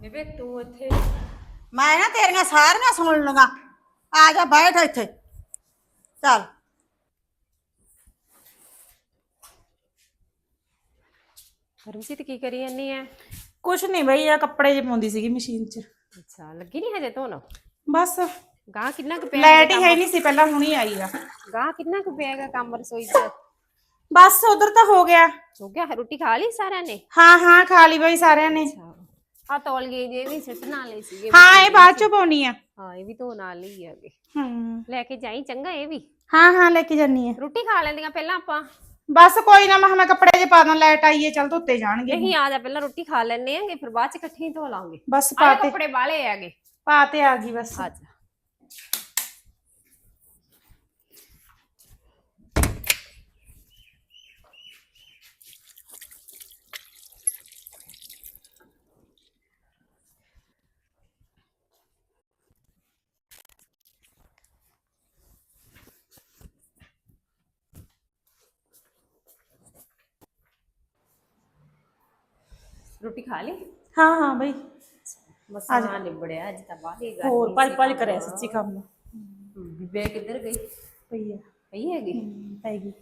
ਬੇਬੇ ਤੂੰ ਇੱਥੇ। ਮੈਂ ਨਾ ਤੇਰੀਆਂ ਸਾਰੀਆਂ ਸੁਣ ਲਵਾਂ ਆ ਜਾ ਬੈਠ ਇੱਥੇ। ਚੱਲ। ਹਰਮਜੀਤ ਕੀ ਕਰੀ ਜਾਨੀ ਐ? ਕੁਛ ਨਹੀਂ ਬਈ ਆ ਕੱਪੜੇ ਜੇ ਪਾਉਂਦੀ ਸੀਗੀ ਮਸ਼ੀਨ 'ਚ। ਅੱਛਾ ਲੱਗੀ ਨਹੀਂ ਹਜੇ ਧੋਣ? ਬਸ। ਗਾਹ ਕਿੰਨਾ ਕੁ ਪਿਆ ਲਾਈਟ ਹੀ ਹੈ ਨਹੀਂ ਸੀ ਪਹਿਲਾਂ ਹੁਣੀ ਆਈ ਆ। ਗਾਹ ਕਿੰਨਾ ਕੁ ਪਿਆਗਾ ਕੰਮ ਰਸੋਈ 'ਚ? ਬਸ ਉਧਰ ਤਾਂ ਹੋ ਗਿਆ। ਹੋ ਗਿਆ ਰੋਟੀ ਖਾ ਲਈ ਸਾਰਿਆਂ ਨੇ? ਹਾਂ ਹਾਂ ਖਾ ਲਈ ਬਈ ਸਾਰਿਆਂ ਨੇ। ਆ ਤੌਲ ਗਏ ਜੇ ਵੀ ਸਿੱਟ ਨਾਲ ਲਈ ਸੀਗੇ। ਹਾਂ ਇਹ ਬਾਅਦ 'ਚ ਪਾਉਣੀ ਆ। ਹਾਂ ਇਹ ਵੀ ਧੋ ਨਾਲ ਹੀ ਹੈਗੇ ਹੂੰ। ਲੈ ਕੇ ਜਾਈ ਚੰਗਾ ਇਹ ਵੀ। ਹਾਂ ਹਾਂ ਲੈ ਕੇ ਜਾਨੀ ਆ। ਰੋਟੀ ਖਾ ਲੈਂਦੀਆਂ ਪਹਿਲਾਂ ਆਪਾਂ। ਬਸ ਕੋਈ ਨਾ ਮੈਂ ਮੈਂ ਕੱਪੜੇ ਜੇ ਪਾ ਦਾਂ ਲਾਈਟ ਆਈਏ ਚੱਲ ਧੁੱਤੇ ਜਾਣਗੇ। ਨਹੀਂ ਆ ਜਾ ਪਹਿਲਾਂ ਰੋਟੀ ਖਾ ਲੈਣੇ ਆਂਗੇ ਫਿਰ ਬਾਅਦ ਚ ਇਕੱਠੇ ਹੀ ਧੋ ਲਾਂਗੇ। ਬਸ ਆ ਪਾਤੇ ਕੱਪੜੇ ਵਾਲੇ ਹੈਗੇ ਪਾਤੇ ਆ ਗਈ ਬਸ। ਆ ਜਾ। ਰੋਟੀ ਖਾ ਲਈ? ਹਾਂ ਹਾਂ ਬਈ। ਬਸ ਆ ਨਿਬੜਿਆ ਅੱਜ ਤਾਂ ਬਾਹਰ ਹੀ ਗਈ ਹੋਰ ਭੱਜ ਭੱਜ ਕਰਿਆ ਸੱਚੀ ਕੰਮ। ਬੀਬੇ ਕਿੱਧਰ ਗਈ? ਪਈ ਆ। ਪਈ ਹੈਗੀ? ਹੂੰ, ਪੈ ਗਈ।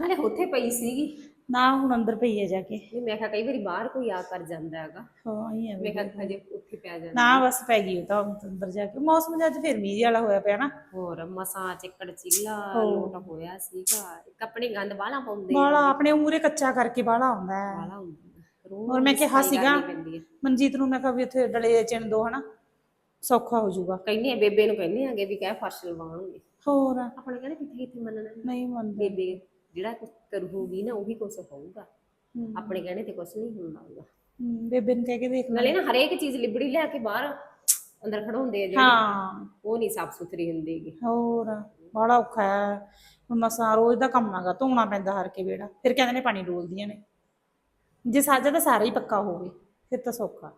ਨਾਲੇ ਉੱਥੇ ਪਈ ਸੀਗੀ। ਨਾ ਹੁਣ ਅੰਦਰ ਪਈ ਆ ਜਾ ਕੇ। ਨਹੀਂ ਮੈਂ ਕਿਹਾ ਕਈ ਵਾਰੀ ਬਾਹਰ ਕੋਈ ਆ ਕਰ ਜਾਂਦਾ ਹੈਗਾ। ਹਾਂ ਹੀ ਆ ਬਈ। ਮੈਂ ਕਿਹਾ ਹਜੇ ਉੱਥੇ ਪਿਆ ਜਾਂਦਾ। ਨਾ ਬਸ ਪੈ ਗਈ ਉਹ ਤਾਂ ਅੰਦਰ ਜਾ ਕੇ। ਮੌਸਮ ਜਿਹਾ ਅੱਜ ਫਿਰ ਮੀਂਹ ਜਿਹਾ ਵਾਲਾ ਹੋਇਆ ਪਿਆ ਨਾ। ਹੋਰ ਮਸਾਂ ਚਿੱਕੜ ਚੀਲਾ ਲੋਟ ਹੋਇਆ ਸੀਗਾ। ਇੱਕ ਆਪਣੇ ਗੰਦ ਬਾਲਾ ਪਾਉਂਦੇ ਬਾਲਾ ਆਪਣੇ ਮੂਰੇ ਕੱਚਾ ਕਰਕੇ ਬਾਲਾ ਆਉਂਦਾ ਹੈ। ਬਾਲਾ ਹੁੰਦਾ ਹੋਰ ਮੈਂ ਕਿਹਾ ਸੀਗਾ। ਮਨਜੀਤ ਨੂੰ ਮੈਂ ਕਿਹਾ ਵੀ ਉੱਥੇ ਡਲੇ ਚਿਣ ਦੋ ਹਨਾ? ਸੌਖਾ ਹੋ ਜਾਊਗਾ। ਕਹਿੰਦੇ ਬੇਬੇ ਨੂੰ ਕਹਿੰਦੇ ਆਗੇ ਵੀ ਕਹਿ ਫਰਸ਼ ਲਵਾਉਣਗੇ। ਹੋਰ? ਆਪਣੇ ਕਹਿੰਦੇ ਕਿੱਥੇ ਕਿੱਥੇ ਮੰਨਣਾ ਨਹੀਂ ਮੰਨਦੇ। ਬੇਬੇ ਜਿਹੜਾ ਕੁਝ ਕਰੂਗੀ ਨਾ ਉਹੀ ਕੁਝ ਹੋਊਗਾ। ਆਪਣੇ ਕਹਿਣੇ ਤੇ ਕੁਝ ਨਹੀਂ ਹੁੰਦਾ ਬੇਬੇ ਨੂੰ ਕਹਿ ਕੇ ਦੇਖ ਲੈ ਨਾਲੇ ਨਾ ਹਰੇਕ ਚੀਜ਼ ਲਿਬੜੀ ਲਿਆ ਕੇ ਬਾਹਰ ਅੰਦਰ ਖੜਾਉਂਦੇ ਆ ਜਿਹੜੇ। ਹਾਂ। ਉਹ ਨਹੀਂ ਸਾਫ਼ ਸੁਥਰੀ ਹੁੰਦੀਗੀ ਹੋਰ ਬੜਾ ਔਖਾ ਹੈ। ਮਸਾਂ ਰੋਜ਼ ਦਾ ਕੰਮ ਆਗਾ ਧੋਣਾ ਪੈਂਦਾ ਹਰ ਕੇ ਵੇੜਾ ਫਿਰ ਕਹਿੰਦੇ ਨੇ ਪਾਣੀ ਡੋਲਦੀਆਂ ਨੇ। ਜੇ ਸਾਜਾ ਤਾਂ ਸਾਰਾ ਹੀ ਪੱਕਾ ਹੋਵੇ ਫਿਰ ਤਾਂ ਸੌਖਾ।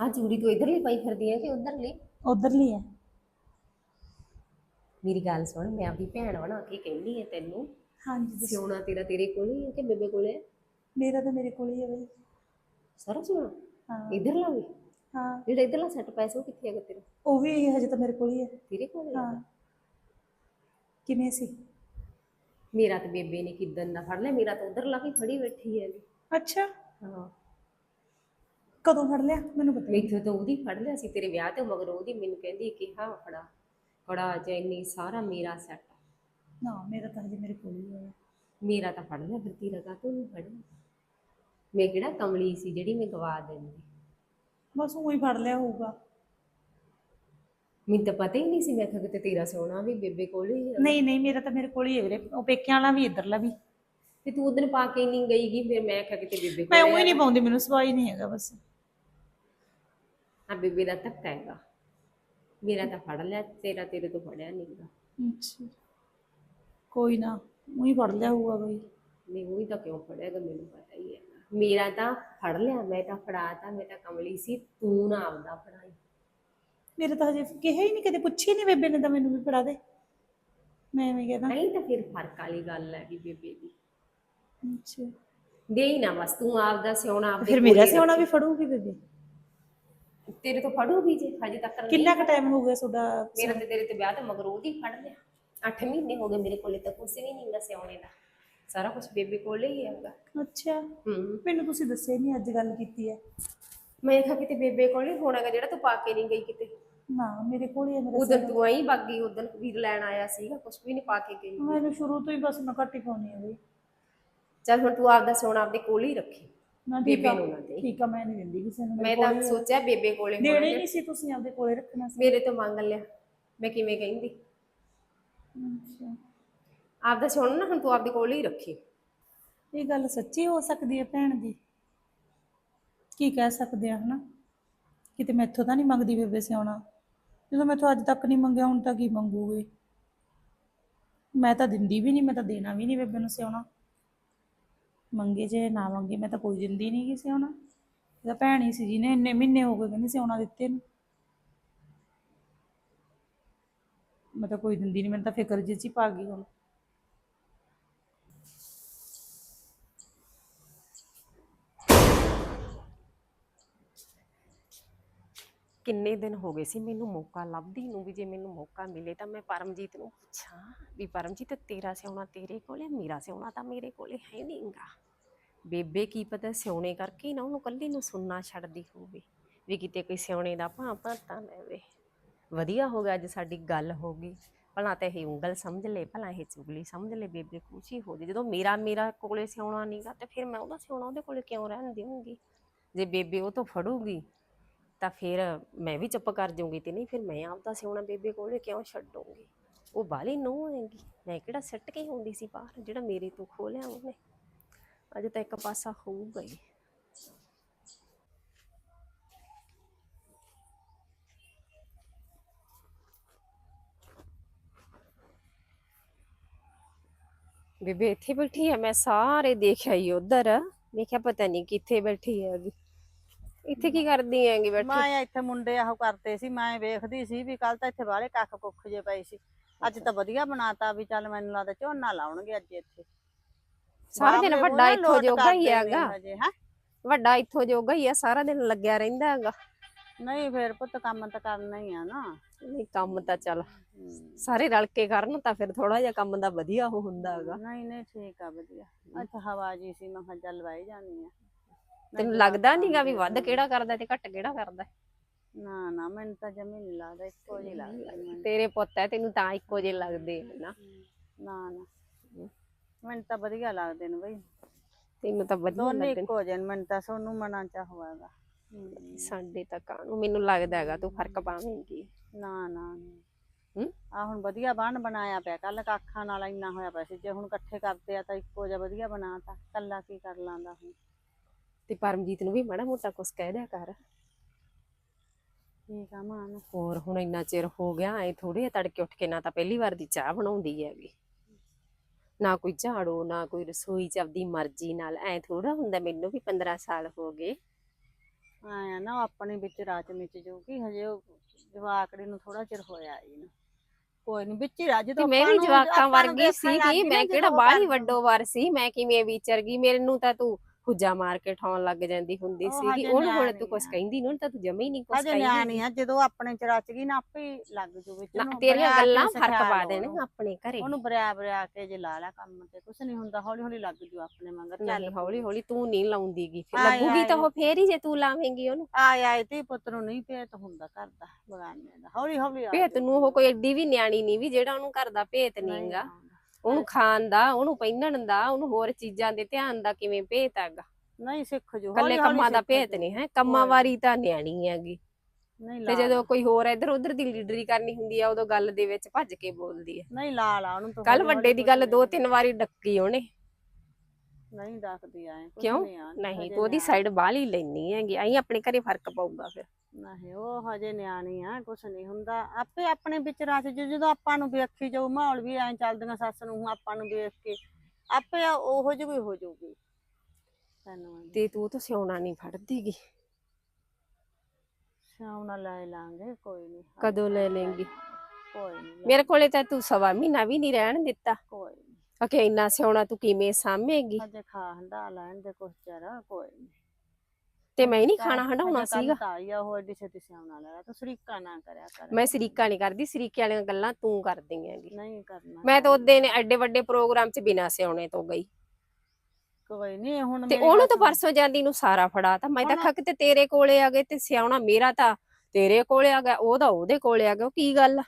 ਆ ਜੂੜੀ ਤੂੰ ਇਧਰਲੀ ਪਾਈ ਫਿਰਦੀ ਹੈ ਕਿ ਉਧਰਲੀ? ਉਧਰਲੀ ਹੈ ਮੇਰੀ ਗੱਲ ਸੁਣ ਮੈਂ ਆਪਣੀ ਭੈਣ ਬਣਾ ਕੇ ਕਹਿੰਦੀ ਹੈ ਤੈਨੂੰ ਹਾਂਜੀ ਸਿਉਣਾ ਤੇਰਾ ਤੇਰੇ ਕੋਲ ਹੀ ਹੈ ਕਿ ਬੇਬੇ ਕੋਲ ਹੈ ਮੇਰਾ ਤਾਂ ਮੇਰੇ ਕੋਲ ਹੀ ਹੈ ਬਈ। ਸਾਰਾ ਸਿਉਣਾ? ਹਾਂ। ਇਧਰਲਾ ਵੀ? ਹਾਂ। ਜਿਹੜਾ ਇਧਰਲਾ ਸੈੱਟ ਪੈਸੇ ਉਹ ਕਿੱਥੇ ਹੈਗਾ ਤੇਰਾ? ਉਹ ਵੀ ਹਜੇ ਤਾਂ ਮੇਰੇ ਕੋਲ ਹੀ ਹੈ ਤੇਰੇ ਕੋਲ ਹਾਂ ਹੈ। ਕਿਵੇਂ ਸੀ? ਮੇਰਾ ਤਾਂ ਬੇਬੇ ਨੇ ਕਿਦਨ ਦਾ ਫੜ ਲਿਆ ਮੇਰਾ ਤਾਂ ਉਧਰਲਾ ਵੀ ਫੜੀ ਬੈਠੀ ਹੈ ਅੱਛਾ। ਹਾਂ। ਕਦੋਂ ਫੜ ਲਿਆ? ਮੈਨੂੰ ਪਤਾ ਨਹੀਂ ਤਾਂ ਉਹਦੀ ਫੜ ਲਿਆ ਸੀ ਤੇਰੇ ਵਿਆਹ ਤੇ ਮਗਰ ਉਹਦੀ ਮੈਨੂੰ ਕਹਿੰਦੀ ਕਿ ਹਾਂ ਫੜਾ। ਕੜਾ ਚੈਨੀ ਸਾਰਾ ਮੇਰਾ ਸੈੱਟ ਨਾ ਮੇਰਾ ਤਾਂ ਹਜੇ ਮੇਰੇ ਕੋਲ ਹੀ ਹੈ ਮੇਰਾ ਤਾਂ ਫੜ ਲਿਆ ਫਿਰ ਤੇਰਾ ਕਾ ਤੂੰ ਨਹੀਂ ਫੜਿਆ। ਮੈਂ ਕਿਹੜਾ ਕਮਲੀ ਸੀ ਜਿਹੜੀ ਮੈਂ ਗਵਾ ਦਿੰਦੀ। ਬਸ ਉਹ ਹੀ ਫੜ ਲਿਆ ਹੋਊਗਾ। ਮੈਨੂੰ ਤਾਂ ਪਤਾ ਹੀ ਨਹੀਂ ਸੀ ਮੈਂ ਕਿਹਾ ਕਿਤੇ ਤੇਰਾ ਸੋਨਾ ਵੀ ਬੇਬੇ ਕੋਲ ਹੀ ਆ। ਨਹੀਂ ਨਹੀਂ ਮੇਰਾ ਤਾਂ ਮੇਰੇ ਕੋਲ ਹੀ ਹੈ ਵੀਰੇ। ਉਹ ਪੇਕਿਆਂ ਵਾਲਾ ਵੀ ਇੱਧਰਲਾ ਵੀ। ਤੇ ਤੂੰ ਉਦੋਂ ਪਾ ਕੇ ਨਹੀਂ ਗਈਗੀ ਫਿਰ ਮੈਂ ਕਿਹਾ ਕਿਤੇ ਬੇਬੇ ਮੈਂ ਕੋਲ ਉਹ ਹੀ ਨਹੀਂ ਪਾਉਂਦੀ ਮੈਨੂੰ ਸਵਾਈ ਨਹੀਂ ਹੈਗਾ ਬਸ। ਆ ਬੇਬੇ ਦਾ ਧੱਕਾ ਹੈਗਾ। ਮੇਰਾ ਤਾਂ ਫੜ ਲਿਆ ਤੇਰਾ ਤੇਰੇ ਤੋਂ ਫੜਿਆ ਨਹੀਂਗਾ ਅੱਛਾ। ਕੋਈ ਨਾ ਉਹੀ ਫੜ ਲਿਆ ਹੋਊਗਾ ਬਈ ਨਹੀਂ ਉਹੀ ਤਾਂ ਕਿਉਂ ਫੜਿਆਗਾ ਮੈਨੂੰ ਪਤਾ ਹੀ ਹੈ ਮੇਰਾ ਤਾਂ ਫੜ ਲਿਆ ਮੈਂ ਤਾਂ ਫੜਾਤਾ ਮੈਂ ਤਾਂ ਕਮਲੀ ਸੀ ਤੂੰ ਨਾ ਆਪਦਾ ਫੜਾਈ। ਮੇਰੇ ਤਾਂ ਹਜੇ ਕਿਹਾ ਹੀ ਨਹੀਂ ਕਦੇ ਪੁੱਛੀ ਨਹੀਂ ਬੇਬੇ ਨੇ ਤਾਂ ਮੈਨੂੰ ਵੀ ਫੜਾ ਦੇ। ਮੈਂ ਐਵੇਂ ਕਹਿੰਦਾ ਨਹੀਂ ਤਾਂ ਫਿਰ ਫ਼ਰਕ ਵਾਲੀ ਗੱਲ ਹੈ ਕਿ ਬੇਬੇ ਦੀ। ਅੱਛਾ। ਦੇ ਹੀ ਨਾ ਬਸ ਤੂੰ ਆਪਦਾ ਸਿਉਣਾ ਆਪਦੇ ਫਿਰ ਮੇਰਾ ਕੋਲੇ ਵੀ ਫੜੂਗੀ ਬੇਬੇ? ਰੱਖ। ਤੇਰੇ ਤੋਂ ਫੜੂਗੀ ਜੇ ਹਜੇ ਤੱਕ ਨਹੀਂ ਕਿੰਨਾ ਕੁ ਟਾਈਮ ਹੋ ਗਿਆ ਤੁਹਾਡਾ ਮੇਰਾ ਤੇ ਤੇਰੇ ਤੇ ਵਿਆਹ ਤੇ ਮਗਰ ਉਹਦੀ ਫੜ ਲਿਆ 8 ਮਹੀਨੇ ਹੋ ਗਏ ਮੇਰੇ ਕੋਲੇ ਤਾਂ ਵੀ ਨਹੀਂ ਗਾ ਸਿਉਣੇ ਦਾ। ਸਾਰਾ ਕੁਝ ਬੇਬੇ ਕੋਲੇ ਹੀ ਹੈਗਾ ਅੱਛਾ। ਹੂੰ। ਮੈਨੂੰ ਤੁਸੀਂ ਦੱਸਿਆ ਨਹੀਂ ਅੱਜ ਗੱਲ ਕੀਤੀ ਹੈ। ਮੈਂ ਕਿਹਾ ਕਿਤੇ ਬੇਬੇ ਕੋਲੇ ਹੋਣਾਗਾ ਜਿਹੜਾ ਤੂੰ ਪਾ ਕੇ ਨਹੀਂ ਗਈ ਕਿਤੇ। ਨਾ ਮੇਰੇ ਕੋਲ ਹੀ ਹੈ ਮੇਰਾ ਉਦੋਂ ਤੂੰ ਆਈ ਬਾਗੀ ਉਦੋਂ ਵੀਰ ਲੈਣ ਆਇਆ ਸੀਗਾ ਕੁਝ ਵੀ ਨਹੀਂ ਪਾ ਕੇ ਗਈ। ਮੈਨੂੰ ਸ਼ੁਰੂ ਤੋਂ ਹੀ ਬਸ ਮੈਂ ਘੱਟ ਹੀ ਪਾਉਣੀ ਹੈ ਬਈ। ਚੱਲ ਹੁਣ ਤੂੰ ਆਪਦਾ ਸੋਨਾ ਆਪਦੇ ਕੋਲ ਹੀ ਰੱਖੀ। ਨਾ ਠੀਕ ਬੇਬੇ ਆ। ਨੂੰ ਨਾ ਦੇ। ਠੀਕ ਆ ਮੈਂ ਨਹੀਂ ਦਿੰਦੀ ਕਿਸੇ ਨੂੰ। ਮੈਂ ਤਾਂ ਸੋਚਿਆ ਬੇਬੇ ਕੋਲੇ ਹੋਣਾ। ਦੇਣੇ ਨਹੀਂ ਸੀ ਤੁਸੀਂ ਆਪਦੇ ਕੋਲੇ ਰੱਖਣਾ ਸੀ। ਮੇਰੇ ਤੋਂ ਮੰਗ ਲਿਆ। ਮੈਂ ਕਿਵੇਂ ਕਹਿੰਦੀ? ਅੱਛਾ। ਆਪਦਾ ਸੋਨਾ ਨਾ ਹੁਣ ਤੂੰ ਆਪਦੇ ਕੋਲ ਹੀ ਰੱਖੀ। ਇਹ ਗੱਲ ਸੱਚੀ ਹੋ ਸਕਦੀ ਹੈ ਭੈਣ ਦੀ ਕੀ ਕਹਿ ਸਕਦੇ ਆ ਹਨਾ? ਕਿਤੇ ਮੈਥੋਂ ਤਾਂ ਨਹੀਂ ਮੰਗਦੀ ਬੇਬੇ ਸਿਆਉਣਾ ਜਦੋਂ ਮੈਥੋਂ ਅੱਜ ਤੱਕ ਨਹੀਂ ਮੰਗਿਆ ਹੁਣ ਤਾਂ ਕੀ ਮੰਗੂਗੇ? ਮੈਂ ਤਾਂ ਦਿੰਦੀ ਵੀ ਨਹੀਂ ਮੈਂ ਤਾਂ ਦੇਣਾ ਵੀ ਨਹੀਂ ਬੇਬੇ ਨੂੰ ਸਿਆਉਣਾ ਮੰਗੇ ਜੇ ਨਾ ਮੰਗੇ, ਮੈਂ ਤਾਂ ਕੋਈ ਦਿੰਦੀ ਨਹੀਂ ਕਿ ਸਿਆਉਣਾ ਇਹਦਾ ਭੈਣ ਹੀ ਸੀ ਜਿਹਨੇ ਇੰਨੇ ਮਹੀਨੇ ਹੋ ਗਏ ਕਹਿੰਦੀ ਸਿਆਉਣਾ ਦਿੱਤੇ ਨੂੰ। ਮੈਂ ਤਾਂ ਕੋਈ ਦਿੰਦੀ ਨਹੀਂ ਮੈਨੂੰ ਤਾਂ ਫਿਕਰ ਜਿਹੀ 'ਚ ਹੀ ਪਾ ਗਈ ਹੁਣ। ਕਿੰਨੇ ਦਿਨ ਹੋ ਗਏ ਸੀ ਮੈਨੂੰ ਮੌਕਾ ਲੱਭਦੀ ਨੂੰ ਵੀ ਜੇ ਮੈਨੂੰ ਮੌਕਾ ਮਿਲੇ ਤਾਂ ਮੈਂ ਪਰਮਜੀਤ ਨੂੰ ਪੁੱਛਾਂ ਵੀ ਪਰਮਜੀਤ ਤੇਰਾ ਸਿਉਣਾ ਤੇਰੇ ਕੋਲੇ ਮੇਰਾ ਸਿਉਣਾ ਤਾਂ ਮੇਰੇ ਕੋਲੇ ਹੈ ਨਹੀਂਗਾ। ਬੇਬੇ ਕੀ ਪਤਾ ਸਿਉਣੇ ਕਰਕੇ ਨਾ ਉਹਨੂੰ ਕੱਲੀ ਨੂੰ ਸੁਣਨਾ ਛੱਡਦੀ ਹੋਵੇ, ਵੀ ਕਿਤੇ ਕੋਈ ਸਿਉਣੇ ਦਾ ਭਾਂ ਭਾਂਤਾ ਲੈਵੇ ਵਧੀਆ ਹੋ ਗਿਆ ਅੱਜ ਸਾਡੀ ਗੱਲ ਹੋ ਗਈ। ਭਲਾ ਤਾਂ ਇਹ ਉਂਗਲ ਸਮਝ ਲੈ, ਭਲਾ ਇਹ ਚੁਗਲੀ ਸਮਝ ਲੈ, ਬੇਬੇ ਖੁਸ਼ੀ ਹੋ ਜੇ। ਜਦੋਂ ਮੇਰਾ ਮੇਰਾ ਕੋਲੇ ਸਿਉਣਾ ਨਹੀਂਗਾ ਤੇ ਫਿਰ ਮੈਂ ਉਹਦਾ ਸਿਉਣਾ ਉਹਦੇ ਕੋਲੇ ਕਿਉਂ ਰਹਿਣ ਦੇਵਾਂਗੀ ਜੇ ਬੇਬੇ ਉਹ ਤੋਂ ਫੜੂਗੀ ਤਾਂ ਫਿਰ ਮੈਂ ਵੀ ਚੁੱਪ ਕਰ ਜਾਊਂਗੀ ਤੇ ਨਹੀਂ ਫਿਰ ਮੈਂ ਆਪਦਾ ਸਿਉਣਾ ਬੇਬੇ ਕੋਲੇ ਕਿਉਂ ਛੱਡੂੰਗੀ? ਉਹ ਬਾਲੀ ਨੂੰ ਹੋਏਗੀ ਮੈਂ ਕਿਹੜਾ ਸੱਟ ਕੇ ਹੁੰਦੀ ਸੀ ਬਾਹਰ? ਜਿਹੜਾ ਮੇਰੇ ਤੋਂ ਖੋ ਲਿਆ ਉਹਨੇ। ਅੱਜ ਤਾਂ ਇੱਕ ਪਾਸਾ ਹੋਊਗਾ ਹੀ। ਬੇਬੇ ਇੱਥੇ ਬੈਠੀ ਹੈ ਮੈਂ ਸਾਰੇ ਦੇਖਿਆ ਹੀ ਉਧਰ। ਮੈਂ ਕਿਹਾ ਪਤਾ ਨਹੀਂ ਕਿੱਥੇ ਬੈਠੀ ਹੈ ਹੈਗੀ ਇੱਥੇ ਕੀ ਕਰਦੀ ਹੈਗੀ ਬੈਠੀ? ਮੈਂ ਇੱਥੇ ਮੁੰਡੇ ਆਹੋ ਕਰਦੇ ਸੀ ਮੈਂ ਵੇਖਦੀ ਸੀ ਵੀ ਕੱਲ ਤਾਂ ਇੱਥੇ ਬਾਹਲੇ ਕੱਖ ਕੁੱਖ ਜੇ ਪਏ ਸੀ। ਅੱਜ ਤਾਂ ਵਧੀਆ ਬਣਾਤਾ ਵੀ ਚੱਲ ਮੈਨੂੰ ਲੱਗਦਾ ਝੋਨਾ ਲਾਉਣਗੇ ਅੱਜ ਇੱਥੇ। ਸਾਰਾ ਦਿਨ ਵੱਡਾ ਇੱਥੋਂ ਜੋਗਾ ਹੀ ਹੈਗਾ? ਵੱਡਾ ਇੱਥੋਂ ਜੋਗਾ ਹੀ ਆ ਸਾਰਾ ਦਿਨ ਲੱਗਿਆ ਰਹਿੰਦਾ ਹੈਗਾ। ਨਹੀਂ ਫੇਰ ਪੁੱਤ ਕੰਮ ਤਾਂ ਕਰਨਾ ਹੀ ਆ ਨਾ। ਨਹੀਂ ਕੰਮ ਤਾਂ ਚੱਲ। ਸਾਰੇ ਰਲ ਕੇ ਕਰਨ ਤਾਂ ਫਿਰ ਥੋੜਾ ਜਿਹਾ ਕੰਮ ਦਾ ਵਧੀਆ ਉਹ ਹੁੰਦਾ ਹੈਗਾ। ਨਹੀਂ ਨਹੀਂ ਠੀਕ ਆ ਵਧੀਆ। ਅੱਛਾ ਹਵਾ ਜੀ ਸੀ ਮੈਂ ਕਿਹਾ ਚੱਲ ਵਾਈ ਜਾਨੀ ਆ। ਤੈਨੂੰ ਲੱਗਦਾ ਨਹੀਂਗਾ ਵੀ ਵੱਧ ਕਿਹੜਾ ਕਰਦਾ ਤੇ ਘੱਟ ਕਿਹੜਾ ਕਰਦਾ? ਨਾ ਨਾ ਮੈਨੂੰ ਤਾਂ ਜਮੀ ਨਹੀਂ ਲੱਗਦਾ ਇੱਕੋ ਜਿਹੀ ਲੱਗਦਾ ਮੈਨੂੰ। ਤੇਰੇ ਪੁੱਤ ਹੈ ਤੈਨੂੰ ਤਾਂ ਇੱਕੋ ਜਿਹੇ ਲੱਗਦੇ ਨੇ ਨਾ। ਨਾ ਨਾ। ਮੈਨੂੰ ਤਾਂ ਵਧੀਆ ਲੱਗਦੇ ਨੇ ਬਈ। ਤੈਨੂੰ ਤਾਂ ਵਧੀਆ ਦੋਨੇ ਲੱਗਦੇ ਇੱਕੋ ਜਿਹੇ ਨੇ ਮੈਨੂੰ ਤਾਂ ਸੋਨੂੰ ਮਨਾ ਚਾ ਹੋਵੇਗਾ ਨੇ। ਸਾਡੇ ਤਾਂ ਕਾਹਨੂੰ ਮੈਨੂੰ ਲੱਗਦਾ ਹੈਗਾ ਤੂੰ ਫ਼ਰਕ ਪਾਵੇਂਗੀ। ਨਾ ਨਾ ਹੂੰ? ਆ ਹੁਣ ਵਧੀਆ ਬਣ ਬਣਾਇਆ ਪਿਆ ਕੱਲ ਅੱਖਾਂ ਨਾਲ ਇੰਨਾ ਹੋਇਆ ਪਿਆ ਸੀ ਜੇ ਹੁਣ ਇਕੱਠੇ ਕਰਦੇ ਆ ਤਾਂ ਇੱਕੋ ਜਿਹਾ ਵਧੀਆ ਬਣਾਤਾ ਕੱਲਾ ਕੀ ਕਰ ਲਾਂਦਾ ਹੁਣ। ਤੇ ਪਰਮਜੀਤ ਨੂੰ ਵੀ ਮਾੜਾ ਮੋਟਾ ਕੁਛ ਕਹਿ ਦਿਆ ਕਰ। ਠੀਕ ਆ ਮਾਨ ਹੋਰ ਹੁਣ ਇੰਨਾ ਚਿਰ ਹੋ ਗਿਆ ਐ ਥੋੜੇ ਤੜਕੇ ਉੱਠ ਕੇ ਨਾ ਤਾਂ ਪਹਿਲੀ ਵਾਰ ਦੀ ਚਾਹ ਬਣਾਉਂਦੀ ਹੈਗੀ। ਨਾ ਕੋਈ ਝਾੜੂ ਨਾ ਕੋਈ ਰਸੋਈ ਚ ਆਪਦੀ ਮਰਜ਼ੀ ਨਾਲ। ਐ ਥੋੜਾ ਹੁੰਦਾ ਮੈਨੂੰ ਵੀ 15 ਸਾਲ ਹੋ ਗਏ। ਆਇਆ ਨਾ ਆਪਣੇ ਵਿੱਚ ਰਾਚ ਮਿਚ ਜੂਗੀ ਹਜੇ ਉਹ ਜਵਾਕੜੀ ਨੂੰ ਥੋੜਾ ਚਿਰ ਹੋਇਆ ਹੀ ਨਾ। ਕੋਈ ਨਹੀਂ ਵਿੱਚ ਰਾਜ ਤੇ ਮੈਂ ਵੀ ਜਵਾਕਾਂ ਵਰਗੀ ਸੀਗੀ ਮੈਂ ਕਿਹੜਾ ਬਾਹਲੀ ਵੱਡੋ ਵਾਰ ਸੀ ਮੈਂ ਕਿਵੇਂ ਵਿਚਰ ਗਈ ਮੈਨੂੰ ਤਾਂ ਤੂੰ ਹੁੱਜਾ ਮਾਰ ਕੇ ਠਾਉਣ ਲੱਗ ਜਾਂਦੀ ਹੁੰਦੀ ਸੀਗੀ ਉਹਨੂੰ ਹੁਣ ਤੂੰ ਕੁਛ। ਕਹਿੰਦੀ ਨੀ, ਉਹਨੂੰ ਤਾਂ ਤੂੰ ਜਮੇ ਹੀ ਨਹੀਂ ਕੁਛ ਹਜੇ ਕਹਿੰਦੀ ਨਿਆਣੀ ਆ ਜਦੋਂ ਆਪਣੇ ਚ ਰਚ ਗਈ ਨਾ ਆਪੇ ਹੀ ਲੱਗ ਜੂ ਵਿੱਚ ਨਾ ਉਹਨੂੰ ਤੇਰੀਆਂ ਗੱਲਾਂ ਫ਼ਰਕ ਪਾ ਦੇਣ। ਆਪਣੇ ਘਰੇ ਉਹਨੂੰ ਬਰਿਆ ਬਰਿਆ ਕੇ ਜੇ ਲਾ ਲਾ ਕੰਮ ਤੇ ਕੁਛ ਨਹੀਂ ਹੁੰਦਾ ਹੌਲੀ ਹੌਲੀ ਲੱਗ ਜੂ ਆਪਣੇ ਮਗਰ ਨਹੀਂ ਚੱਲ ਹੌਲੀ ਹੌਲੀ ਤੂੰ ਨਹੀਂ ਲਾਉਂਦੀਗੀ ਫਿਰ ਲੱਗੂਗੀ ਤਾਂ। ਉਹ ਫੇਰ ਹੀ ਜੇ ਤੂੰ ਲਾਵੇਂਗੀ ਉਹਨੂੰ ਆਏ ਆਏ ਤੇ ਪੁੱਤ ਨੂੰ ਨਹੀਂ ਭੇਤ ਹੁੰਦਾ ਕਰਦਾ ਬਗਾਨੇ ਦਾ ਹੌਲੀ ਹੌਲੀ ਭੇਤ। ਨੂੰ ਉਹ ਕੋਈ ਐਡੀ ਵੀ ਨਿਆਣੀ ਨਹੀਂ ਵੀ ਜਿਹੜਾ ਉਹਨੂੰ ਘਰ ਦਾ ਭੇਤ ਨਹੀਂ ਨਹੀਂਗਾ। ਉਹਨੂੰ ਖਾਣ ਦਾ ਉਹਨੂੰ ਪਹਿਨਣ ਦਾ ਉਹਨੂੰ ਹੋਰ ਚੀਜ਼ਾਂ ਦੇ ਧਿਆਨ ਦਾ ਕਿਵੇਂ ਭੇਤ ਹੈਗਾ? ਨਹੀਂ ਸਿੱਖ ਜੂ ਕੱਲੇ ਕੰਮਾਂ ਦਾ ਭੇਤ। ਨਹੀਂ ਹੈ ਕੰਮਾਂ। ਵਾਰੀ ਤਾਂ ਨਿਆਣੀ ਹੈਗੀ। ਨਹੀਂ ਤੇ ਲਾ ਜਦੋਂ ਕੋਈ ਹੋਰ ਇੱਧਰ ਉੱਧਰ ਦੀ ਲੀਡਰੀ ਕਰਨੀ ਹੁੰਦੀ ਆ ਉਦੋਂ ਗੱਲ ਦੇ ਵਿੱਚ ਭੱਜ ਕੇ ਬੋਲਦੀ ਹੈ ਨਹੀਂ ਲਾ ਲਾ ਉਹਨੂੰ ਤਾਂ ਕੱਲ ਵੱਡੇ ਦੀ ਗੱਲ ਦੋ ਤਿੰਨ ਵਾਰੀ ਡੱਕੀ ਉਹਨੇ। ਨਹੀਂ ਦੱਸਦੀ ਐ ਕਿਉਂ? ਨਹੀਂ ਤੂੰ ਉਹਦੀ ਸਾਈਡ ਬਾਹਲੀ ਲੈਣੀ ਹੈਗੀ ਆਈ ਆਪਣੇ ਘਰੇ ਫ਼ਰਕ ਪਊਗਾ ਫਿਰ। ਨਹੀਂ ਉਹ ਹਜੇ ਨਿਆਣੀ ਆ ਕੁਛ ਨਹੀਂ ਹੁੰਦਾ। ਆਪੇ ਆਪਣੇ ਵਿੱਚ ਰਚ ਜੂ ਜਦੋਂ ਆਪਾਂ ਨੂੰ ਵੇਖੀ ਜਾਊ ਮਾਹੌਲ ਵੀ ਐਂ ਚੱਲਦੀਆਂ ਸੱਸ ਨੂੰ ਆਪਾਂ ਨੂੰ ਵੇਖ ਕੇ ਆਪੇ ਉਹੋ ਜਿਹੀ ਹੋ ਜਾਊਗੀ। ਧੰਨਵਾਦ ਤੇ ਤੂੰ ਤਾਂ ਸਿਉਣਾ ਨਹੀਂ ਫੜਦੀਗੀ। ਨਾਲ ਲੈ ਲਾਂਗੇ ਕੋਈ ਨਹੀਂ। ਕਦੋਂ ਲੈ ਲੇਂਗੀ? ਕੋਈ ਨਹੀਂ ਮੇਰੇ ਕੋਲੇ ਤਾਂ ਤੂੰ ਸਵਾ ਮਹੀਨਾ ਵੀ ਨਹੀਂ ਰਹਿਣ ਦਿੱਤਾ। ਕੋਈ ਨੀ। ਅਕੇ ਇੰਨਾ ਸਿਉਣਾ ਤੂੰ ਕਿਵੇਂ ਸਾਂਭੇਗੀ? ਹਜੇ ਖਾ ਹੰਡਾ ਲੈਣ ਦੇ ਕੁਛ ਚਿਰ ਕੋਈ ਨਹੀਂ ਤੇ ਮੈਂ ਨਹੀਂ ਖਾਣਾ ਹੰਡਾਉਣਾ ਸੀਗਾ। ਤਾਈ ਆ ਉਹ ਐਡੀ ਛੇਤੀ ਲੈ ਤੂੰ ਸਰੀਕਾ ਨਾ ਕਰਿਆ ਕਰ। ਮੈਂ ਸਰੀਕਾ ਨਹੀਂ ਕਰਦੀ ਸਰੀਕੇ ਵਾਲੀਆਂ ਗੱਲਾਂ ਤੂੰ ਕਰਦੀ ਹੈਗੀ। ਨਹੀਂ ਕਰਨਾ ਮੈਂ ਤਾਂ ਉਹਦੇ ਨੇ ਐਡੇ ਵੱਡੇ ਪ੍ਰੋਗਰਾਮ 'ਚ ਬਿਨਾਂ ਸਿਉਣੇ ਤੋਂ ਗਈ। ਕੋਈ ਨਹੀਂ ਹੁਣ ਤੇ ਉਹਨੂੰ ਤਾਂ। ਪਰਸੋਂ ਜਾਂਦੀ ਨੂੰ ਸਾਰਾ ਫੜਾਤਾ ਮੈਂ ਤਾਂ ਖੱਕ ਤੇ ਤੇਰੇ ਕੋਲੇ ਆ ਗਏ ਤੇ ਸਿਆਉਣਾ ਮੇਰਾ ਤਾਂ। ਤੇਰੇ ਕੋਲੇ ਆ ਗਿਆ ਉਹਦਾ ਉਹਦੇ ਕੋਲੇ ਆ ਗਿਆ ਕੀ ਗੱਲ ਆ?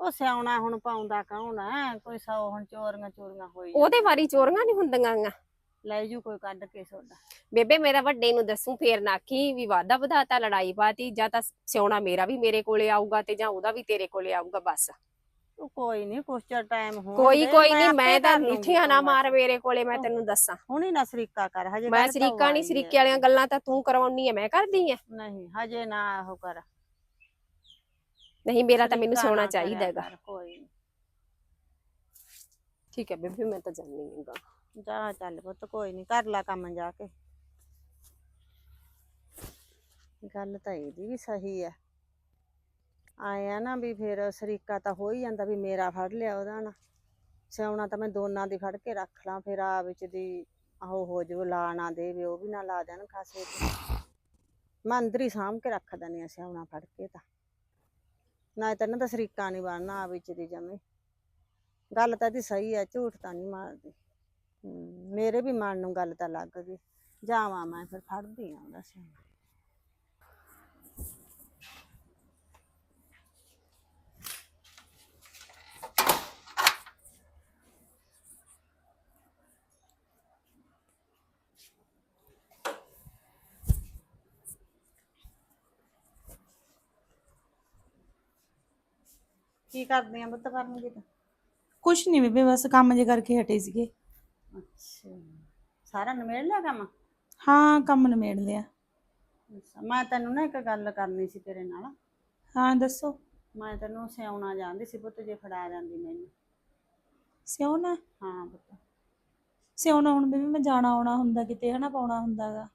ਉਹ ਸਿਆਉਣਾ ਹੁਣ ਪਾਉਂਦਾ ਕੌਣ ਹੈ ਕੋਈ ਸੌ ਹੁਣ ਚੋਰੀਆਂ ਚੋਰੀਆਂ ਹੋਈ ਉਹਦੇ ਵਾਰੀ ਚੋਰੀਆਂ ਨਹੀਂ ਹੁੰਦੀਆਂ ਗਾ ਲੈ ਜੂ ਕੋਈ ਕੱਢ ਕੇ ਸੋਡਾ। ਬੇਬੇ ਮੇਰਾ ਵੱਡੇ ਨੂੰ ਦੱਸੂ ਫੇਰ ਨਾ ਕੀ ਵੀ ਵਾਦਾ ਵਧਾਤਾ ਲੜਾਈ ਪਾਤੀ ਜਾਂ ਤਾਂ ਸਿਆਉਣਾ ਮੇਰਾ ਵੀ ਮੇਰੇ ਕੋਲੇ ਆਊਗਾ ਤੇ ਜਾਂ ਉਹਦਾ ਵੀ ਤੇਰੇ ਕੋਲੇ ਆਊਗਾ ਬਸ। ਉਹ ਕੋਈ ਨਹੀਂ ਕੁਛ ਚਿਰ ਟਾਈਮ ਹੋ ਕੋਈ ਕੋਈ ਨਹੀਂ ਮੈਂ ਤਾਂ ਮਿੱਠੀਆਂ ਨਾ ਮਾਰ ਮੇਰੇ ਕੋਲੇ ਮੈਂ ਤੈਨੂੰ ਦੱਸਾਂ। ਹੁਣੀ ਨਾ ਸਰੀਕਾ ਕਰ ਹਜੇ ਮੈਂ ਤਾਂ ਸਰੀਕਾ ਨਹੀਂ ਸਰੀਕੇ ਵਾਲੀਆਂ ਗੱਲਾਂ ਤਾਂ ਤੂੰ ਕਰਾਉਣੀ ਐ ਮੈਂ ਕਰਦੀ ਐ ਨਹੀਂ ਹਜੇ ਨਾ ਉਹ ਕਰ। ਨਹੀਂ ਮੇਰਾ ਤਾਂ ਮੈਨੂੰ ਕਰਿਆ ਚਾਹੀਦਾ ਹੈਗਾ ਕਰ, ਕੋਈ ਨੀ। ਠੀਕ ਹੈ ਬੇਬੇ ਮੈਂ ਤਾਂ ਜਾਣੀ ਹੈਗਾ ਜਾ ਚੱਲ ਪੁੱਤ ਕੋਈ ਨਹੀਂ ਕਰ ਲਾ ਕੰਮ ਜਾ ਕੇ ਗੱਲ ਤਾਂ ਇਹਦੀ ਵੀ ਸਹੀ ਹੈ ਆਇਆ ਨਾ ਵੀ ਫਿਰ ਸਰੀਕਾ ਤਾਂ ਹੋ ਹੀ ਜਾਂਦਾ ਵੀ ਮੇਰਾ ਫੜ ਲਿਆ ਉਹਦਾ ਨਾ ਸਿਆਉਣਾ ਤਾਂ ਮੈਂ ਦੋਨਾਂ ਦੀ ਫੜ ਕੇ ਰੱਖ ਲਾਂ ਫਿਰ ਆ ਵਿੱਚ ਦੀ ਆਹੋ ਹੋ ਜਾਊ ਲਾ ਨਾ ਦੇਵੇ ਉਹ ਵੀ ਨਾ ਲਾ ਦੇਣ ਖਾਸੇ ਤੇ ਮੈਂ ਅੰਦਰ ਹੀ ਸਾਂਭ ਕੇ ਰੱਖ ਦਿੰਦੀ ਆ ਸਿਆਉਣਾ ਫੜ ਕੇ ਤਾਂ ਨਾ ਤੇ ਇਹਨਾਂ ਦਾ ਸਰੀਕਾ ਨਹੀਂ ਬਣਨਾ ਆ ਵਿੱਚ ਦੀ ਜਮੇ ਗੱਲ ਤਾਂ ਇਹਦੀ ਸਹੀ ਹੈ ਝੂਠ ਤਾਂ ਨਹੀਂ ਮਾਰਦੀ। ਹਮ, ਮੇਰੇ ਵੀ ਮਨ ਨੂੰ ਗੱਲ ਤਾਂ ਲੱਗ ਗਈ। ਜਾਵਾਂ ਮੈਂ ਫਿਰ ਫੜਦੀ ਆ ਉਹਦਾ ਕੀ ਕਰਦੀ ਆ ਬੁੱਤ ਕਰਨਗੀ ਤਾਂ? ਕੁਛ ਨਹੀਂ ਬੇਬੇ ਬਸ ਕੰਮ ਜੇ ਕਰਕੇ ਹਟੇ ਸੀਗੇ। ਅੱਛਾ। ਸਾਰਾ ਨਿਮੇੜ ਲਿਆ ਕੰਮ? ਹਾਂ ਕੰਮ ਨਿਮੇੜ ਲਿਆ। ਅੱਛਾ, ਮੈਂ ਤੈਨੂੰ ਨਾ ਇੱਕ ਗੱਲ ਕਰਨੀ ਸੀ ਤੇਰੇ ਨਾਲ। ਹਾਂ ਦੱਸੋ। ਮੈਂ ਤੈਨੂੰ ਸਿਆਉਣਾ ਜਾਂਦੀ ਸੀ ਪੁੱਤ ਜੇ ਫੜਾ ਜਾਂਦੀ ਮੈਨੂੰ। ਸਿਉਣਾ? ਹਾਂ ਪੁੱਤ। ਸਿਉਣਾ ਹੁਣ ਬੇਬੇ ਮੈਂ ਜਾਣਾ ਆਉਣਾ ਹੁੰਦਾ ਕਿਤੇ ਹਨਾ ਪਾਉਣਾ ਹੁੰਦਾਗਾ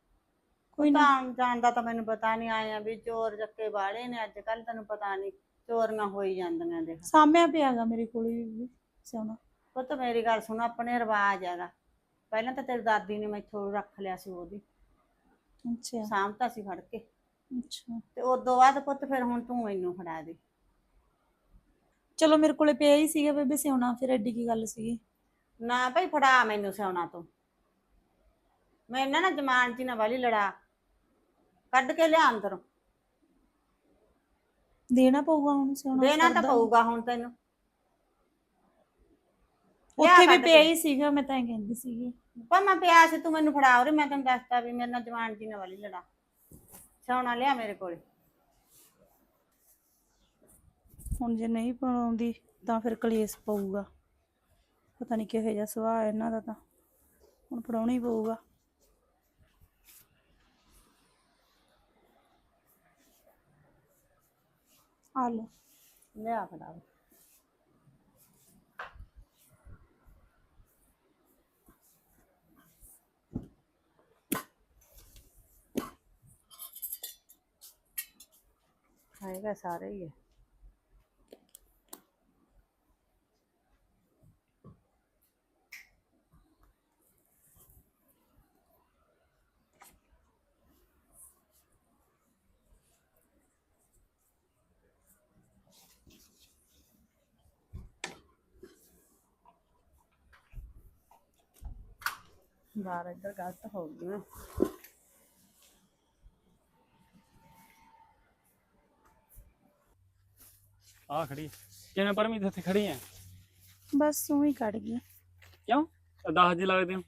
ਕੋਈ ਨਾ। ਤਾਂ ਜਾਣਦਾ ਤਾਂ ਮੈਨੂੰ ਪਤਾ ਨਹੀਂ ਆਇਆ ਵੀ ਚੋਰ ਚੱਕੇ ਵਾਲੇ ਨੇ ਅੱਜ ਕੱਲ ਤੈਨੂੰ ਪਤਾ ਨਹੀਂ ਚੋਰੀਆਂ ਹੋਈ ਜਾਂਦੀਆਂ ਦੇਖ। ਸਾਹਮਣੇ ਪਿਆਗਾ ਮੇਰੇ ਕੋਲ ਵੀ ਸਿਉਣਾ ਪੁੱਤ ਮੇਰੀ ਗੱਲ ਸੁਣ ਆਪਣੇ ਰਿਵਾਜ ਹੈਗਾ। ਪਹਿਲਾਂ ਤਾਂ ਤੇਰੀ ਦਾਦੀ ਨੇ ਮੈਥੋਂ ਰੱਖ ਲਿਆ ਸੀ ਉਹਦੀ। ਅੱਛਾ। ਸਾਂਭਤਾ ਸੀ ਫੜ ਕੇ। ਅੱਛਾ। ਤੇ ਉਦੋਂ ਬਾਅਦ ਪੁੱਤ ਫਿਰ ਹੁਣ ਤੂੰ ਮੈਨੂੰ ਫੜਾ ਦੇ। ਚਲੋ ਮੇਰੇ ਕੋਲੇ ਪਿਆ ਹੀ ਸੀਗਾ ਬੇਬੇ ਸਿਉਣਾ ਫਿਰ ਐਡੀ ਕੀ ਗੱਲ ਸੀਗੀ? ਨਾ ਭਾਈ ਫੜਾ ਮੈਨੂੰ ਸਿਆਉਣਾ ਤੂੰ। ਮੈਂ ਇਹਨਾਂ ਨਾਲ ਜਮਾਨ ਚ ਨਾ ਵਾਲੀ ਲੜਾ। ਕੱਢ ਕੇ ਲਿਆ ਅੰਦਰੋਂ। ਦੇਣਾ ਪਊਗਾ ਹੁਣ ਸਿਉਣਾ ਦੇਣਾ ਤਾਂ। ਪਊਗਾ ਹੁਣ ਤੈਨੂੰ। ਉੱਥੇ ਵੀ ਪਿਆ। ਹੀ ਸੀਗਾ ਮੈਂ ਤਾਂ ਇਹ ਕਹਿੰਦੀ ਸੀਗੀ। ਪਰ ਮੈਂ ਪਿਆ ਸੀ ਤੂੰ ਮੈਨੂੰ ਫੜਾ ਉਰੇ ਮੈਂ ਤੈਨੂੰ ਦੱਸਤਾ ਵੀ ਮੇਰੇ ਨਾਲ ਜਮਾਨ ਚ ਨਾ ਵਾਲੀ ਲੜਾ। ਸਿਆਉਣਾ ਲਿਆ ਮੇਰੇ ਕੋਲੇ। ਹੁਣ ਜੇ ਨਹੀਂ ਬਣਾਉਂਦੀ ਤਾਂ ਫਿਰ ਕਲੇਸ਼ ਪਊਗਾ। ਪਤਾ ਨਹੀਂ ਕਿਹੋ ਜਿਹਾ ਸੁਭਾਅ ਹੈ ਇਹਨਾਂ ਦਾ ਤਾਂ। ਹੁਣ ਪੜਾਉਣਾ ਹੀ ਪਊਗਾ। ਆ ਲਓ। ਲਿਆ ਫੜਾ ਹੈਗਾ ਸਾਰੇ ਹੀ ਹੈ ਬਾਹਰ ਇੱਧਰ ਗਲਤ ਹੋ ਗਈ ਨਾ ਆ ਖੜੀ। ਕਿਵੇਂ ਪਰਮੀਤ ਇੱਥੇ ਖੜੀ ਐ? ਬਸ ਉਹੀ ਕੱਢ ਗਈ। ਕਿਉਂ? 10 ਜੇ ਲੱਗਦੇ ਹੋ?